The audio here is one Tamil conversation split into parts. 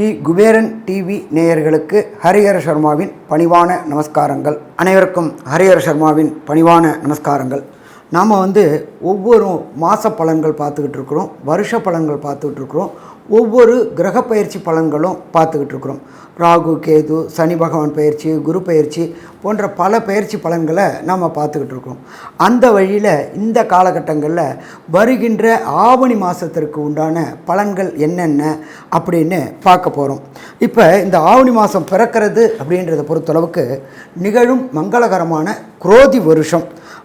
ஸ்ரீ குபேரன் டிவி நேயர்களுக்கு ஹரிஹர சர்மாவின் பணிவான நமஸ்காரங்கள். அனைவருக்கும் ஹரிஹர சர்மாவின் பணிவான நமஸ்காரங்கள். நாம் வந்து ஒவ்வொரு மாத பலன்கள் பார்த்துக்கிட்டு இருக்கிறோம் வருஷ பலன்கள் பார்த்துக்கிட்டு இருக்கிறோம். ஒவ்வொரு கிரக பயிற்சி பலன்களும் பார்த்துக்கிட்டு இருக்கிறோம். ராகு கேது சனி பகவான் பயிற்சி குரு பயிற்சி போன்ற பல பயிற்சி பலன்களை நாம் பார்த்துக்கிட்டு இருக்கோம் அந்த வழியில் இந்த காலகட்டங்களில் வருகின்ற ஆவணி மாதத்திற்கு உண்டான பலன்கள் என்னென்ன அப்படின்னு பார்க்க போகிறோம் இப்போ இந்த ஆவணி மாதம் பிறக்கிறது அப்படின்றத பொறுத்தளவுக்கு நிகழும் மங்களகரமான குரோதி வருஷம்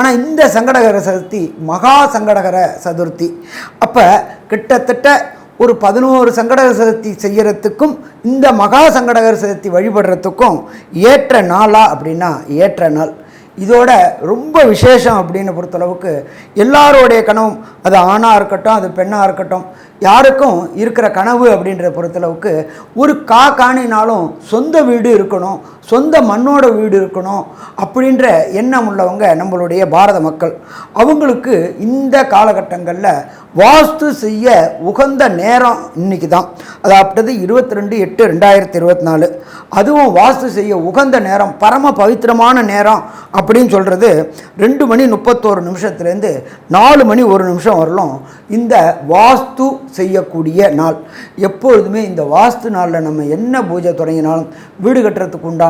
ஆனால் இந்த சங்கடகர சதுர்த்தி மகா சங்கடகர சதுர்த்தி. அப்போ கிட்டத்தட்ட ஒரு பதினோரு சங்கடகர சதுர்த்தி செய்கிறதுக்கும் இந்த மகா சங்கடகர சதுர்த்தி வழிபடுறதுக்கும் ஏற்ற நாளா அப்படின்னா ஏற்ற நாள். இதோட ரொம்ப விசேஷம் அப்படின்னு பொறுத்தளவுக்கு எல்லாரோடைய கனவும் அது ஆணாக இருக்கட்டும் அது பெண்ணாக இருக்கட்டும் யாருக்கும் இருக்கிற கனவு அப்படின்றத பொறுத்தளவுக்கு ஒரு கா காணினாலும் சொந்த வீடு இருக்கணும் சொந்த மண்ணோட வீடு இருக்கணும் அப்படின்ற எண்ணம் உள்ளவங்க நம்மளுடைய பாரத மக்கள். அவங்களுக்கு இந்த காலகட்டங்களில் வாஸ்து செய்ய உகந்த நேரம் இன்னைக்கு தான் அதாவது இருபத்தி ரெண்டு எட்டு ரெண்டாயிரத்தி இருபத்தி நாலு அதுவும் வாஸ்து செய்ய உகந்த நேரம் பரம பவித்திரமான நேரம் அப்படின்னு சொல்கிறது ரெண்டு மணி முப்பத்தோரு நிமிஷத்துலேருந்து நாலு மணி ஒரு நிமிஷம் வரலும் இந்த வாஸ்து செய்யக்கூடிய நாள். எப்பொழுதுமே இந்த வாஸ்து நாளில் நம்ம என்ன பூஜை தொடங்கினாலும் வீடு கட்டுறதுக்கு உண்டான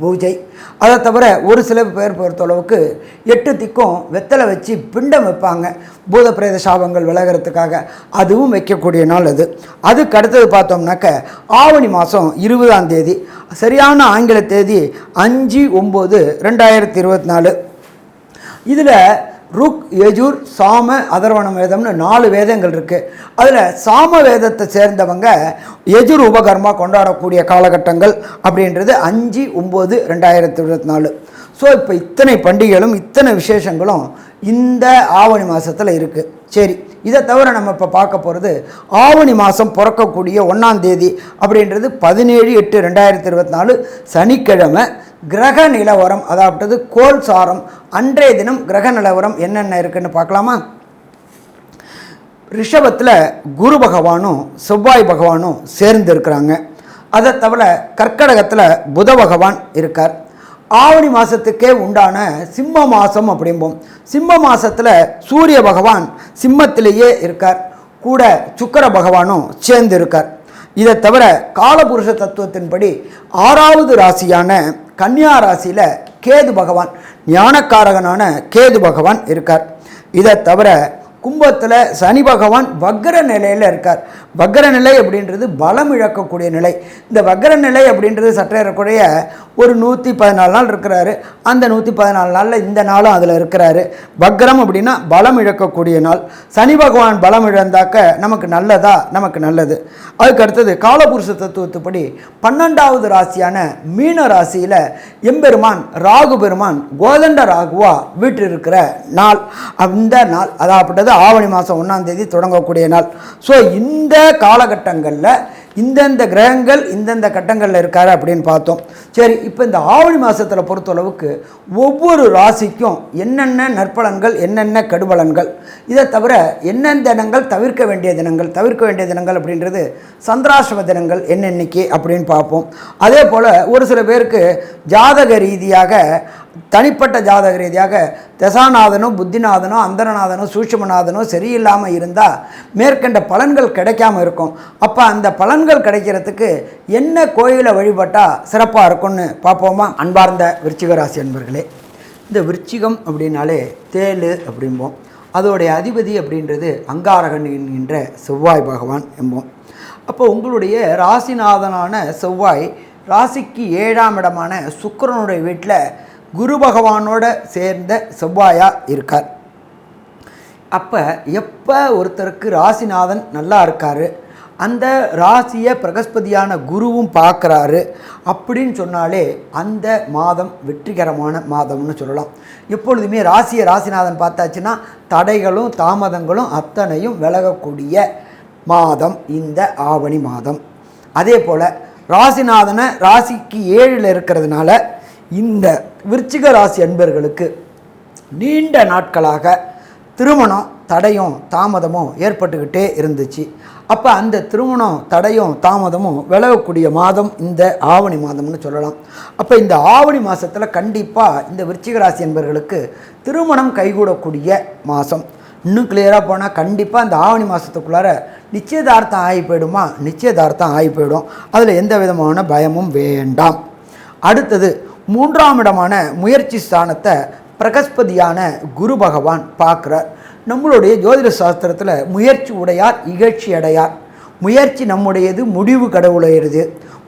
பூஜை. அதை தவிர ஒரு சில பேர் பொறுத்தளவுக்கு எட்டு திக்கும் வெத்தலை வச்சு பிண்டம் வைப்பாங்க. பூத பிரேத சாபங்கள் விலகிறதுக்காக அதுவும் வைக்கக்கூடிய நாள் அது. அதுக்கு அடுத்தது பார்த்தோம்னாக்க ஆவணி மாதம் இருபதாம் தேதி. சரியான ஆங்கில தேதி அஞ்சு ஒம்பது ரெண்டாயிரத்தி இருபத்தி நாலு. இதில் ருக் யஜூர் சாம அதர்வண வேதம்னு நாலு வேதங்கள் இருக்குது அதில் சாம வேதத்தை சேர்ந்தவங்க யஜுர் உபகர்மா கொண்டாடக்கூடிய காலகட்டங்கள் அப்படின்றது அஞ்சு ஒம்பது ரெண்டாயிரத்தி இருபத்தி நாலு. ஸோ இப்போ இத்தனை பண்டிகைகளும் இத்தனை விசேஷங்களும் இந்த ஆவணி மாதத்தில் இருக்குது சரி இதை தவிர நம்ம இப்போ பார்க்க போகிறது ஆவணி மாதம் பிறக்கக்கூடிய ஒன்றாம் தேதி அப்படின்றது பதினேழு எட்டு ரெண்டாயிரத்தி இருபத்தி நாலு சனிக்கிழமை கிரக நிலவரம் அதாவது கோல் சாரம் அன்றைய தினம் கிரக நிலவரம் என்னென்ன இருக்குன்னு பார்க்கலாமா? ரிஷபத்தில் குரு பகவானும் செவ்வாய் பகவானும் சேர்ந்து இருக்கிறாங்க. அதை தவிர கர்க்கடகத்தில் புத பகவான் இருக்கார். ஆவணி மாதத்துக்கே உண்டான சிம்ம மாதம் அப்படிம்போம். சிம்ம மாதத்தில் சூரிய பகவான் சிம்மத்திலேயே இருக்கார். கூட சுக்கர பகவானும் சேர்ந்து இருக்கார். இதை தவிர காலபுருஷ தத்துவத்தின்படி ஆறாவது ராசியான கன்னியா ராசியில் கேது பகவான் ஞானக்காரகனான கேது பகவான் இருக்கார். இதை தவிர கும்பத்தில் சனி பகவான் வக்ர நிலையில் இருக்கார். வக்ர நிலை அப்படின்றது பலம் இழக்கக்கூடிய நிலை. இந்த வக்ர நிலை அப்படின்றது சற்றேறக்கூடிய ஒரு நூற்றி பதினாலு நாள் இருக்கிறாரு. அந்த நூற்றி பதினாலு நாளில் இந்த நாளும் அதில் இருக்கிறாரு. வக்கரம் அப்படின்னா பலம் இழக்கக்கூடிய நாள். சனி பகவான் பலம் இழந்தாக்க நமக்கு நல்லதா? நமக்கு நல்லது. அதுக்கு அடுத்தது காலபுருஷ தத்துவத்துப்படி பன்னெண்டாவது ராசியான மீன ராசியில் எம்பெருமான் ராகு பெருமான் கோதண்ட ராகுவா இருக்கிற நாள். அந்த நாள் அதாவது ஆவணி மாதம் ஒன்றாம் தேதி தொடங்கக்கூடிய நாள். ஸோ இந்த காலகட்டங்களில் இந்தந்த கிரகங்கள் இந்தந்த கட்டங்களில் இருக்காரு அப்படின்னு பார்த்தோம். சரி இப்போ இந்த ஆவணி மாதத்தில் பொறுத்தளவுக்கு ஒவ்வொரு ராசிக்கும் என்னென்ன நற்பலன்கள் என்னென்ன கெடுபலன்கள் இதை தவிர என்னென்ன தினங்கள் தவிர்க்க வேண்டிய தினங்கள் தவிர்க்க வேண்டிய தினங்கள் அப்படின்றது சந்திராசிரம தினங்கள் என்னென்னைக்கு அப்படின்னு பார்ப்போம். அதே போல் ஒரு சில பேருக்கு ஜாதக ரீதியாக தனிப்பட்ட ஜாதக ரீதியாக தசாநாதனும் புத்திநாதனும் அந்தரநாதனும் சூட்சுமநாதனும் சரியில்லாமல் இருந்தால் மேற்கண்ட பலன்கள் கிடைக்காம இருக்கும். அப்போ அந்த பலன்கள் கிடைக்கிறதுக்கு என்ன கோயிலை வழிபட்டால் சிறப்பாக இருக்கும்னு பார்ப்போமா? அன்பார்ந்த விருச்சிகராசி அன்பர்களே இந்த விருச்சிகம் அப்படின்னாலே தேளு அப்படிம்போம். அதோடைய அதிபதி அப்படின்றது அங்காரகன் என்கின்ற செவ்வாய் பகவான் என்போம். அப்போ உங்களுடைய ராசிநாதனான செவ்வாய் ராசிக்கு ஏழாம் இடமான சுக்கரனுடைய வீட்டில் குரு பகவானோட சேர்ந்த செவ்வாயாக இருக்கார். அப்போ எப்போ ஒருத்தருக்கு ராசிநாதன் நல்லா இருக்கார் அந்த ராசியை பிரகஸ்பதியான குருவும் பார்க்குறாரு அப்படின்னு சொன்னாலே அந்த மாதம் வெற்றிகரமான மாதம்னு சொல்லலாம். எப்பொழுதுமே ராசியை ராசிநாதன் பார்த்தாச்சுன்னா தடைகளும் தாமதங்களும் அத்தனையும் விலகக்கூடிய மாதம் இந்த ஆவணி மாதம். அதே போல் ராசிநாதனை ராசிக்கு ஏழில் இருக்கிறதுனால இந்த விருச்சிக ராசி அன்பர்களுக்கு நீண்ட நாட்களாக திருமணம் தடையும் தாமதமும் ஏற்பட்டுக்கிட்டே இருந்துச்சு. அப்போ அந்த திருமணம் தடையும் தாமதமும் விலகக்கூடிய மாதம் இந்த ஆவணி மாதம்னு சொல்லலாம். அப்போ இந்த ஆவணி மாதத்தில் கண்டிப்பாக இந்த விருச்சிக ராசி என்பவர்களுக்கு திருமணம் கைகூடக்கூடிய மாதம் இன்னும் கிளியராக போனால் கண்டிப்பாக இந்த ஆவணி மாதத்துக்குள்ளார நிச்சயதார்த்தம் ஆகி போயிடுமா? நிச்சயதார்த்தம் ஆகி போயிடும். அதில் எந்த விதமான பயமும் வேண்டாம். அடுத்தது மூன்றாம் இடமான முயற்சி ஸ்தானத்தை பிரகஸ்பதியான குரு பகவான் பார்க்குறார். நம்மளுடைய ஜோதிட சாஸ்திரத்தில் முயற்சி உடையார் இகழ்ச்சி அடையார். முயற்சி நம்முடையது முடிவு கடவுளையது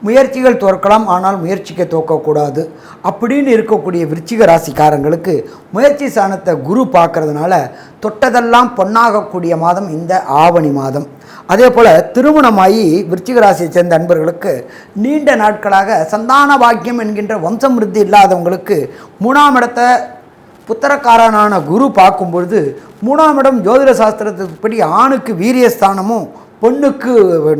முயற்சிகள் தோற்கலாம் ஆனால் முயற்சிக்க தோக்கக்கூடாது. அப்படின்னு இருக்கக்கூடிய விருச்சிக ராசிக்காரங்களுக்கு முயற்சி சாணத்தை குரு பார்க்கறதுனால தொட்டதெல்லாம் பொன்னாகக்கூடிய மாதம் இந்த ஆவணி மாதம். அதே போல் திருமணமாகி விருச்சிக ராசியை சேர்ந்த அன்பர்களுக்கு நீண்ட நாட்களாக சந்தான பாக்கியம் என்கின்ற வம்சமிருத்தி இல்லாதவங்களுக்கு மூணாம் இடத்தை புத்திரக்காரனான குரு பார்க்கும் பொழுது மூணாம் இடம் ஜோதிட சாஸ்திரத்துப்படி ஆணுக்கு வீரியஸ்தானமும் பொண்ணுக்கு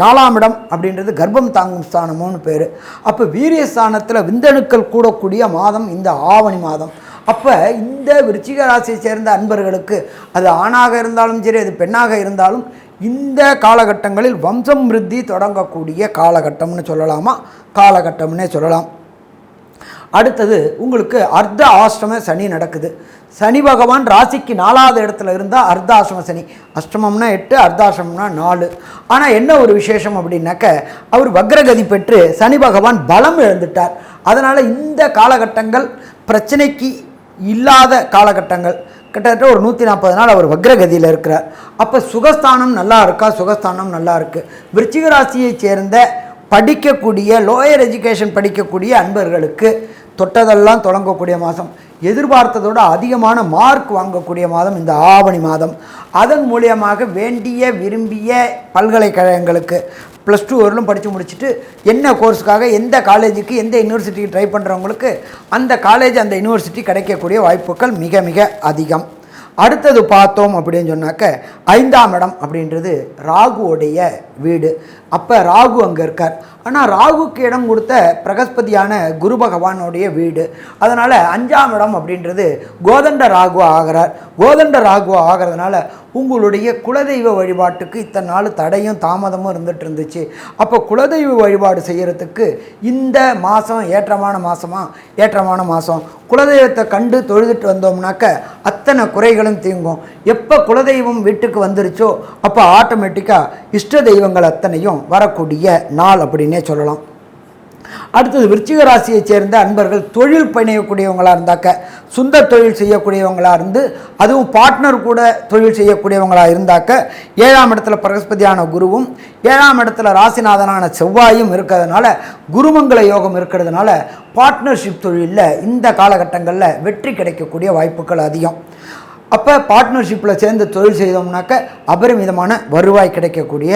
நாலாம் இடம் அப்படின்றது கர்ப்பம் தாங்கும் ஸ்தானமும்னு பேர். அப்போ வீரியஸ்தானத்தில் விந்தணுக்கள் கூடக்கூடிய மாதம் இந்த ஆவணி மாதம். அப்போ இந்த விருச்சிக ராசியை சேர்ந்த அன்பர்களுக்கு அது ஆணாக இருந்தாலும் சரி அது பெண்ணாக இருந்தாலும் இந்த காலகட்டங்களில் வம்சம் விருத்தி தொடங்கக்கூடிய காலகட்டம்னு சொல்லலாமா? காலகட்டம்னே சொல்லலாம். அடுத்தது உங்களுக்கு அர்த்த ஆஷ்டம சனி நடக்குது. சனி பகவான் ராசிக்கு நாலாவது இடத்துல இருந்தால் அர்த்தாசிரம சனி. அஷ்டமம்னா எட்டு அர்த்தாசிரமம்னா நாலு. ஆனால் என்ன ஒரு விசேஷம் அப்படின்னாக்க அவர் வக்ரகதி பெற்று சனி பகவான் பலம் இழந்துட்டார். அதனால் இந்த காலகட்டங்கள் பிரச்சனைக்கு இல்லாத காலகட்டங்கள். கிட்டத்தட்ட ஒரு நூற்றி நாற்பது நாள் அவர் வக்ரகதியில் இருக்கிறார். அப்போ சுகஸ்தானம் நல்லா இருக்கா? சுகஸ்தானம் நல்லா இருக்குது விருச்சிக ராசியைச் சேர்ந்த படிக்கக்கூடிய லோயர் எஜுகேஷன் படிக்கக்கூடிய அன்பர்களுக்கு தொட்டதெல்லாம் தொடங்கக்கூடிய மாதம். எதிர்பார்த்ததோட அதிகமான மார்க் வாங்கக்கூடிய மாதம் இந்த ஆவணி மாதம். அதன் மூலியமாக வேண்டிய விரும்பிய பல்கலைக்கழகங்களுக்கு ப்ளஸ் டூ வரலும் படித்து முடிச்சுட்டு என்ன கோர்ஸுக்காக எந்த காலேஜுக்கு எந்த யூனிவர்சிட்டிக்கு ட்ரை பண்ணுறவங்களுக்கு அந்த காலேஜ் அந்த யூனிவர்சிட்டி கிடைக்கக்கூடிய வாய்ப்புகள் மிக மிக அதிகம். அடுத்தது பார்த்தோம் அப்படின்னு சொன்னாக்க ஐந்தாம் இடம் அப்படின்றது ராகுவோடைய வீடு. அப்போ ராகு அங்கே இருக்கார். ஆனால் ராகுக்கு இடம் கொடுத்த பிரகஸ்பதியான குரு பகவானுடைய வீடு. அதனால் அஞ்சாம் இடம் அப்படின்றது கோதண்ட ராகு ஆகிறார். கோதண்ட ராகு ஆகிறதுனால உங்களுடைய குலதெய்வ வழிபாட்டுக்கு இத்தனை நாள் தடையும் தாமதமும் இருந்துட்டு இருந்துச்சு. அப்போ குலதெய்வ வழிபாடு செய்கிறதுக்கு இந்த மாதம் ஏற்றமான மாதமா ஏற்றமான மாதம் குலதெய்வத்தை கண்டு தொழுதுட்டு வந்தோம்னாக்க அத்தனை குறைகளும் தீங்கும். எப்போ குலதெய்வம் வீட்டுக்கு வந்துருச்சோ அப்போ ஆட்டோமேட்டிக்காக இஷ்ட தெய்வங்கள் அத்தனையும் வரக்கூடிய நாள் அப்படின்னே சொல்லலாம். அடுத்தது விருச்சிக ராசியைச் சேர்ந்த அன்பர்கள் தொழில் பயணியக்கூடியவங்களாக இருந்தாக்க சொந்த தொழில் செய்யக்கூடியவங்களாக இருந்து அதுவும் பார்ட்னர் கூட தொழில் செய்யக்கூடியவங்களாக இருந்தாக்க ஏழாம் இடத்துல பிரகஸ்பதியான குருவும் ஏழாம் இடத்துல ராசிநாதனான செவ்வாயும் இருக்கிறதுனால குருமங்கள யோகம் இருக்கிறதுனால பார்ட்னர்ஷிப் தொழிலில் இந்த காலகட்டங்களில் வெற்றி கிடைக்கக்கூடிய வாய்ப்புகள் அதிகம். அப்போ பார்ட்னர்ஷிப்பில் சேர்ந்து தொழில் செய்தோம்னாக்க அபரிமிதமான வருவாய் கிடைக்கக்கூடிய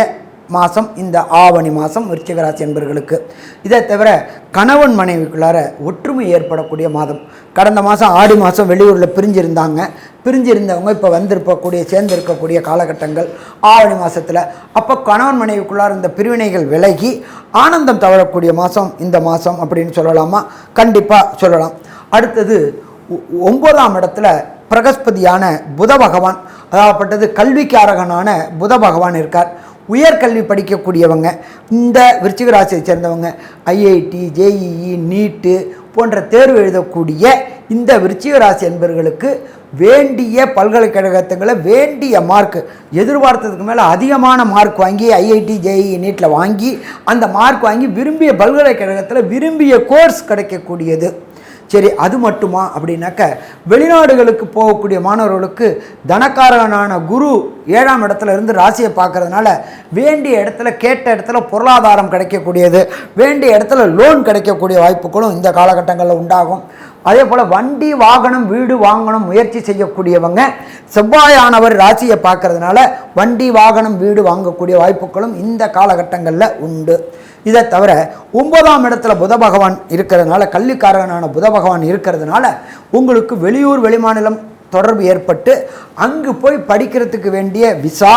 மாதம் இந்த ஆவணி மாதம் விருச்சிகராசி என்பவர்களுக்கு என்பர்களுக்கு இதை தவிர கணவன் மனைவிக்குள்ளார ஒற்றுமை ஏற்படக்கூடிய மாதம். கடந்த மாதம் ஆடி மாதம் வெளியூரில் பிரிஞ்சிருந்தாங்க. பிரிஞ்சிருந்தவங்க இப்போ வந்திருக்கக்கூடிய சேர்ந்திருக்கக்கூடிய காலகட்டங்கள் ஆவணி மாதத்தில் அப்போ கணவன் மனைவிக்குள்ளார இந்த பிரிவினைகள் விலகி ஆனந்தம் தவறக்கூடிய மாதம் இந்த மாதம் அப்படின்னு சொல்லலாமா? கண்டிப்பாக சொல்லலாம். அடுத்தது ஒ- ஒன்பதாம் இடத்துல பிரகஸ்பதியான புத பகவான் அதாகப்பட்டது கல்விக்காரகனான புத பகவான் இருக்கார். உயர்கல்வி படிக்கக்கூடியவங்க இந்த விருச்சிக ராசியை சேர்ந்தவங்க ஐஐடி ஜேஇஇ நீட்டு போன்ற தேர்வு எழுதக்கூடிய இந்த விருச்சிக ராசி என்பவர்களுக்கு வேண்டிய பல்கலைக்கழகத்துங்களை வேண்டிய மார்க் எதிர்பார்த்ததுக்கு மேலே அதிகமான மார்க் வாங்கி ஐஐடி ஜேஇ நீட்டில் வாங்கி அந்த மார்க் வாங்கி விரும்பிய பல்கலைக்கழகத்தில் விரும்பிய கோர்ஸ் கிடைக்கக்கூடியது. சரி அது மட்டுமா? அப்படின்னாக்க வெளிநாடுகளுக்கு போகக்கூடிய மாணவர்களுக்கு தனக்காரனான குரு ஏழாம் இடத்துல இருந்து ராசியை பார்க்கறதுனால வேண்டிய இடத்துல கேட்ட இடத்துல பொருளாதாரம் கிடைக்கக்கூடியது வேண்டிய இடத்துல லோன் கிடைக்கக்கூடிய வாய்ப்புகளும் இந்த காலகட்டங்களில் உண்டாகும். அதே போல் வண்டி வாகனம் வீடு வாங்கணும் முயற்சி செய்யக்கூடியவங்க செவ்வாயானவர் ராசியை பார்க்கறதுனால வண்டி வாகனம் வீடு வாங்கக்கூடிய வாய்ப்புகளும் இந்த காலகட்டங்களில் உண்டு. இதை தவிர ஒன்பதாம் இடத்துல புத பகவான் இருக்கிறதுனால கல்விக்காரகனான புத பகவான் இருக்கிறதுனால உங்களுக்கு வெளியூர் வெளிமாநிலம் தொடர்பு ஏற்பட்டு அங்கு போய் படிக்கிறதுக்கு வேண்டிய விசா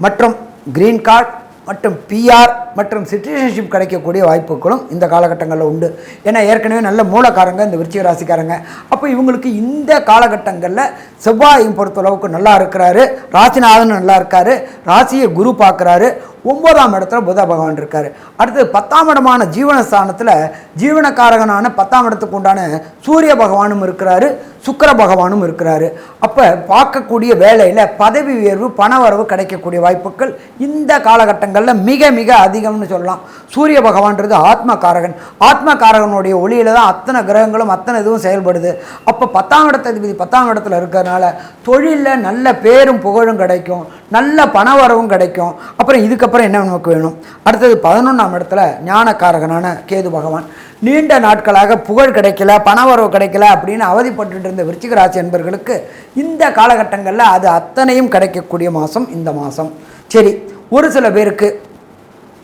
மற்றும் கிரீன் கார்டு மற்றும் பிஆர் மற்றும் சிட்டிசன்ஷிப் கிடைக்கக்கூடிய வாய்ப்புகளும் இந்த காலகட்டங்களில் உண்டு. ஏன்னா ஏற்கனவே நல்ல மூலக்காரங்க இந்த விருச்சிக ராசிக்காரங்க. அப்போ இவங்களுக்கு இந்த காலகட்டங்களில் செவ்வாயும் பொறுத்தளவுக்கு நல்லா இருக்கிறாரு. ராசிநாதன் நல்லா இருக்காரு. ராசியை குரு பார்க்குறாரு. ஒம்பதாம் இடத்துல புத பகவான் இருக்கார். அடுத்தது பத்தாம் இடமான ஜீவனஸ்தானத்தில் ஜீவனக்காரகனான பத்தாம் இடத்துக்கு உண்டான சூரிய பகவானும் இருக்கிறாரு. சுக்கர பகவானும் இருக்கிறாரு. அப்போ பார்க்கக்கூடிய வேலையில் பதவி உயர்வு பண வரவு கிடைக்கக்கூடிய வாய்ப்புகள் இந்த காலகட்டங்களில் மிக மிக அதிகம்னு சொல்லலாம். சூரிய பகவான்றது ஆத்மகாரகன். ஆத்மகாரகனுடைய ஒளியில் தான் அத்தனை கிரகங்களும் அத்தனை இதுவும் செயல்படுது. அப்போ பத்தாம் இடத்ததிபதி பத்தாம் இடத்துல இருக்கிறதுனால தொழிலில் நல்ல பேரும் புகழும் கிடைக்கும். நல்ல பண வரவும் கிடைக்கும். அப்புறம் இதுக்கப்புறம் என்ன நமக்கு வேணும்? அடுத்தது பதினொன்றாம் இடத்துல ஞானக்காரகனான கேது பகவான். நீண்ட நாட்களாக புகழ் கிடைக்கல பணவரவு கிடைக்கல அப்படின்னு அவதிப்பட்டு இருந்த விருச்சிக ராசி என்பர்களுக்கு இந்த காலகட்டங்களில் அது அத்தனையும் கிடைக்கக்கூடிய மாதம் இந்த மாதம் சரி ஒரு சில பேருக்கு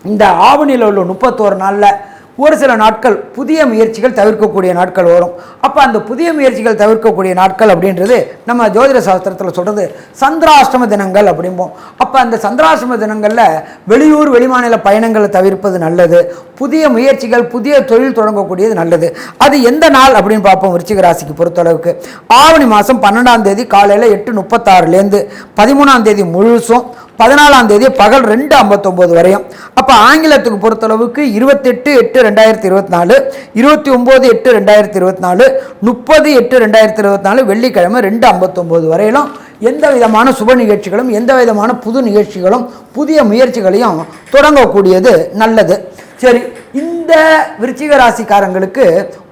இந்த ஆவணியில் உள்ள முப்பத்தோரு நாளில் ஒரு சில நாட்கள் புதிய முயற்சிகள் தவிர்க்கக்கூடிய நாட்கள் வரும். அப்போ அந்த புதிய முயற்சிகள் தவிர்க்கக்கூடிய நாட்கள் அப்படின்றது நம்ம ஜோதிட சாஸ்திரத்தில் சொல்கிறது சந்திராஷ்டம தினங்கள் அப்படிம்போம். அப்போ அந்த சந்திராஷ்டம தினங்களில் வெளியூர் வெளிமாநில பயணங்களை தவிர்ப்பது நல்லது. புதிய முயற்சிகள் புதிய தொழில் தொடங்கக்கூடியது நல்லது. அது எந்த நாள் அப்படின்னு பார்ப்போம் விருச்சிக ராசிக்கு பொறுத்தளவுக்கு. ஆவணி மாதம் பன்னெண்டாம் தேதி காலையில் எட்டு முப்பத்தாறுலேருந்து பதிமூணாம் தேதி முழுசும் பதினாலாம் தேதி பகல் ரெண்டு ஐம்பத்தொம்போது வரையும். அப்போ ஆங்கிலத்துக்கு பொறுத்தளவுக்கு இருபத்தெட்டு எட்டு ரெண்டாயிரத்தி இருபத்தி நாலு இருபத்தி ஒம்பது எட்டு ரெண்டாயிரத்தி இருபத்தி நாலு முப்பது எட்டு ரெண்டாயிரத்தி இருபத்தி நாலு வெள்ளிக்கிழமை ரெண்டு ஐம்பத்தொம்போது வரையிலும் எந்த விதமான சுப நிகழ்ச்சிகளும் எந்த விதமான புது நிகழ்ச்சிகளும் புதிய முயற்சிகளையும் தொடங்கக்கூடியது நல்லது. சரி இந்த விருச்சிக ராசிக்காரங்களுக்கு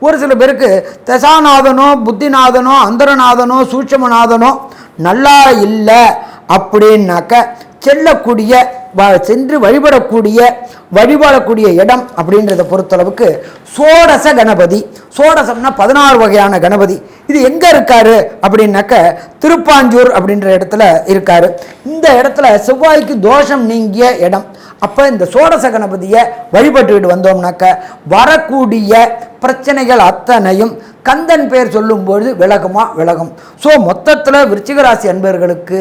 ஒரு சில பேருக்கு தசாநாதனோ புத்திநாதனோ அந்தரநாதனோ சூட்சமநாதனோ நல்லா இல்லை. அப்படின்னாக்க செல்லக்கூடிய வ- சென்று வழிபடக்கூடிய வழிபடக்கூடிய இடம் அப்படின்றத பொறுத்தளவுக்கு சோடச கணபதி. சோடசம்னா பதினாறு வகையான கணபதி. இது எங்கே இருக்காரு? அப்படின்னாக்க திருப்பாஞ்சூர் அப்படின்ற இடத்துல இருக்காரு. இந்த இடத்துல செவ்வாய்க்கு தோஷம் நீங்கிய இடம். அப்போ இந்த சோடச கணபதியை வழிபட்டுக்கிட்டு வந்தோம்னாக்க வரக்கூடிய பிரச்சனைகள் அத்தனையும் கந்தன் பேர் சொல்லும்பொழுது விலகுமா? விலகும். ஸோ மொத்தத்தில் விருச்சிகராசி அன்பர்களுக்கு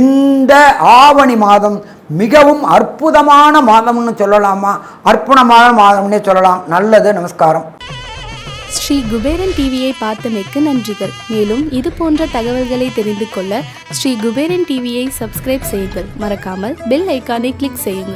இந்த ஆவணி மாதம் மிகவும் அற்புதமான மாதம்னு சொல்லலாமா? அற்புதமான மாதம்னே சொல்லலாம். நல்லது நமஸ்காரம். ஸ்ரீ குபேரன் டிவியை பார்த்தமைக்கு நன்றிகள். மேலும் இது போன்ற தகவல்களை தெரிந்து கொள்ள ஸ்ரீ குபேரன் டிவியை சப்ஸ்கிரைப் செய்யுங்கள். மறக்காமல் பெல் ஐக்கானை கிளிக் செய்யுங்கள்.